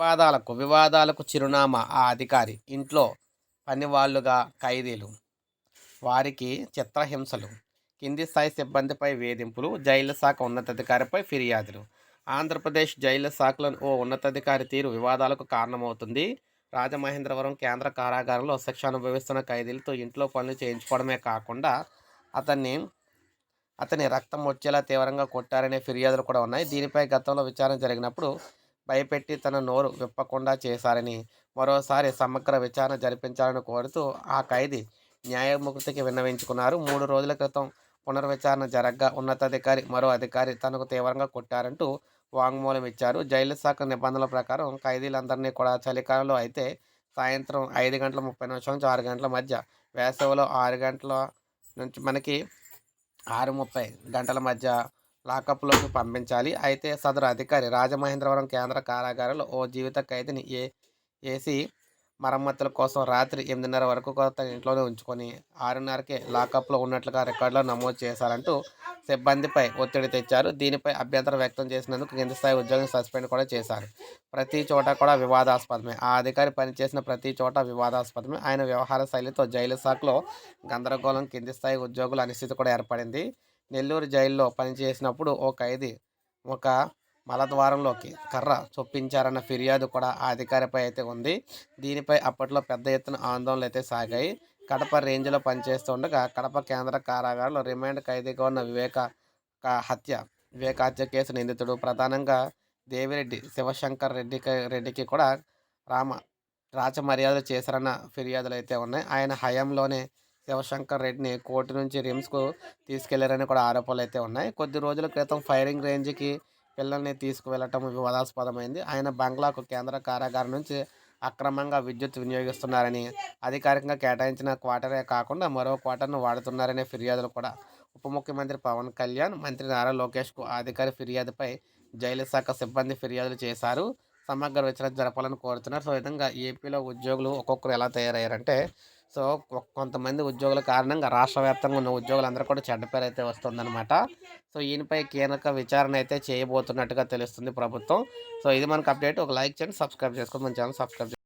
వివాదాలకు వివాదాలకు చిరునామా ఆ అధికారి. ఇంట్లో పనివాళ్ళుగా ఖైదీలు. వారికి చిత్రహింసలు. కింది స్థాయి సిబ్బందిపై వేధింపులు జైలు శాఖ ఉన్నతాధికారిపై ఫిర్యాదులు. ఆంధ్రప్రదేశ్ జైలు శాఖలో ఓ ఉన్నతాధికారి తీరు వివాదాలకు కారణమవుతుంది. రాజమహేంద్రవరం కేంద్ర కారాగారంలో శిక్ష అనుభవిస్తున్న ఖైదీలతో ఇంట్లో పనులు చేయించుకోవడమే కాకుండా అతన్ని అతని రక్తం వచ్చేలా తీవ్రంగా కొట్టారనే ఫిర్యాదులు కూడా ఉన్నాయి. దీనిపై గతంలో విచారణ జరిగినప్పుడు భయపెట్టి తన నోరు విప్పకుండా చేశారని మరోసారి సమగ్ర విచారణ జరిపించాలని కోరుతూ ఆ ఖైదీ న్యాయమూర్తికి విన్నవించుకున్నారు. మూడు రోజుల క్రితం పునర్విచారణ జరగ్గా ఉన్నతాధికారి మరో అధికారి తనకు తీవ్రంగా కొట్టారంటూ వాంగ్మూలం ఇచ్చారు. జైలు శాఖ నిబంధనల ప్రకారం ఖైదీలందరినీ కూడా చలికాలంలో అయితే సాయంత్రం ఐదు గంటల ముప్పై నిమిషం నుంచి ఆరు గంటల మధ్య వేసవిలో ఆరు గంటల నుంచి మనకి ఆరు ముప్పై గంటల మధ్య లాకప్లోకి పంపించాలి. అయితే సదరు అధికారి రాజమహేంద్రవరం కేంద్ర కారాగారంలో ఓ జీవిత ఖైదీని ఏ ఏసీ మరమ్మతుల కోసం రాత్రి ఎనిమిదిన్నర వరకు తన ఇంట్లోనే ఉంచుకొని ఆరున్నరకే లాకప్లో ఉన్నట్లుగా రికార్డులో నమోదు చేశారంటూ సిబ్బందిపై ఒత్తిడి తెచ్చారు. దీనిపై అభ్యంతరం వ్యక్తం చేసినందుకు కింది స్థాయి ఉద్యోగిని సస్పెండ్ కూడా చేశారు. ప్రతి చోట కూడా వివాదాస్పదమే. ఆ అధికారి పనిచేసిన ప్రతి చోట వివాదాస్పదమే. ఆయన వ్యవహార శైలితో జైలు శాఖలో గందరగోళం కింది స్థాయి ఉద్యోగుల అనిశ్చితి కూడా ఏర్పడింది. నెల్లూరు జైల్లో పనిచేసినప్పుడు ఓ ఖైదీ ఒక మలద్వారంలోకి కర్ర చొప్పించారన్న ఫిర్యాదు కూడా ఆ అధికారిపై అయితే ఉంది. దీనిపై అప్పట్లో పెద్ద ఎత్తున ఆందోళనలు అయితే సాగాయి. కడప రేంజ్లో పనిచేస్తుండగా కడప కేంద్ర కారాగారంలో రిమాండ్ ఖైదీగా ఉన్న వివేక హత్య వివేక హత్య కేసు నిందితుడు ప్రధానంగా దేవిరెడ్డి శివశంకర్ రెడ్డికి రెడ్డికి కూడా రామ రాచమర్యాదలు చేశారన్న ఫిర్యాదులు అయితే ఉన్నాయి. ఆయన హయాంలోనే శివశంకర్ రెడ్డిని కోర్టు నుంచి రిమ్స్కు తీసుకెళ్ళారని కూడా ఆరోపణలు అయితే ఉన్నాయి. కొద్ది రోజుల క్రితం ఫైరింగ్ రేంజ్కి పిల్లల్ని తీసుకువెళ్ళటం వివాదాస్పదమైంది. ఆయన బంగ్లాకు కేంద్ర కారాగారం నుంచి అక్రమంగా విద్యుత్ వినియోగిస్తున్నారని అధికారికంగా కేటాయించిన క్వార్టరే కాకుండా మరో క్వార్టర్ను వాడుతున్నారనే ఫిర్యాదులు కూడా ఉప ముఖ్యమంత్రి పవన్ కళ్యాణ్ మంత్రి నారా లోకేష్కు అధికారి ఫిర్యాదుపై జైలు శాఖ సిబ్బంది ఫిర్యాదులు చేశారు. సమగ్ర విచారణ జరపాలని కోరుతున్నారు. సో విధంగా ఏపీలో ఉద్యోగులు ఒక్కొక్కరు ఎలా తయారయ్యారంటే సో కొంతమంది ఉద్యోగుల కారణంగా రాష్ట్ర వ్యాప్తంగా ఉన్న ఉద్యోగులందరూ కూడా చెడ్డ పేరు అయితే వస్తుందన్నమాట. సో ఈయనపై కీలక విచారణ అయితే చేయబోతున్నట్టుగా తెలుస్తుంది ప్రభుత్వం. సో ఇది మనకు అప్డేట్. ఒక లైక్ చేయండి సబ్స్క్రైబ్ చేసుకోండి. మన ఛానల్ సబ్స్క్రైబ్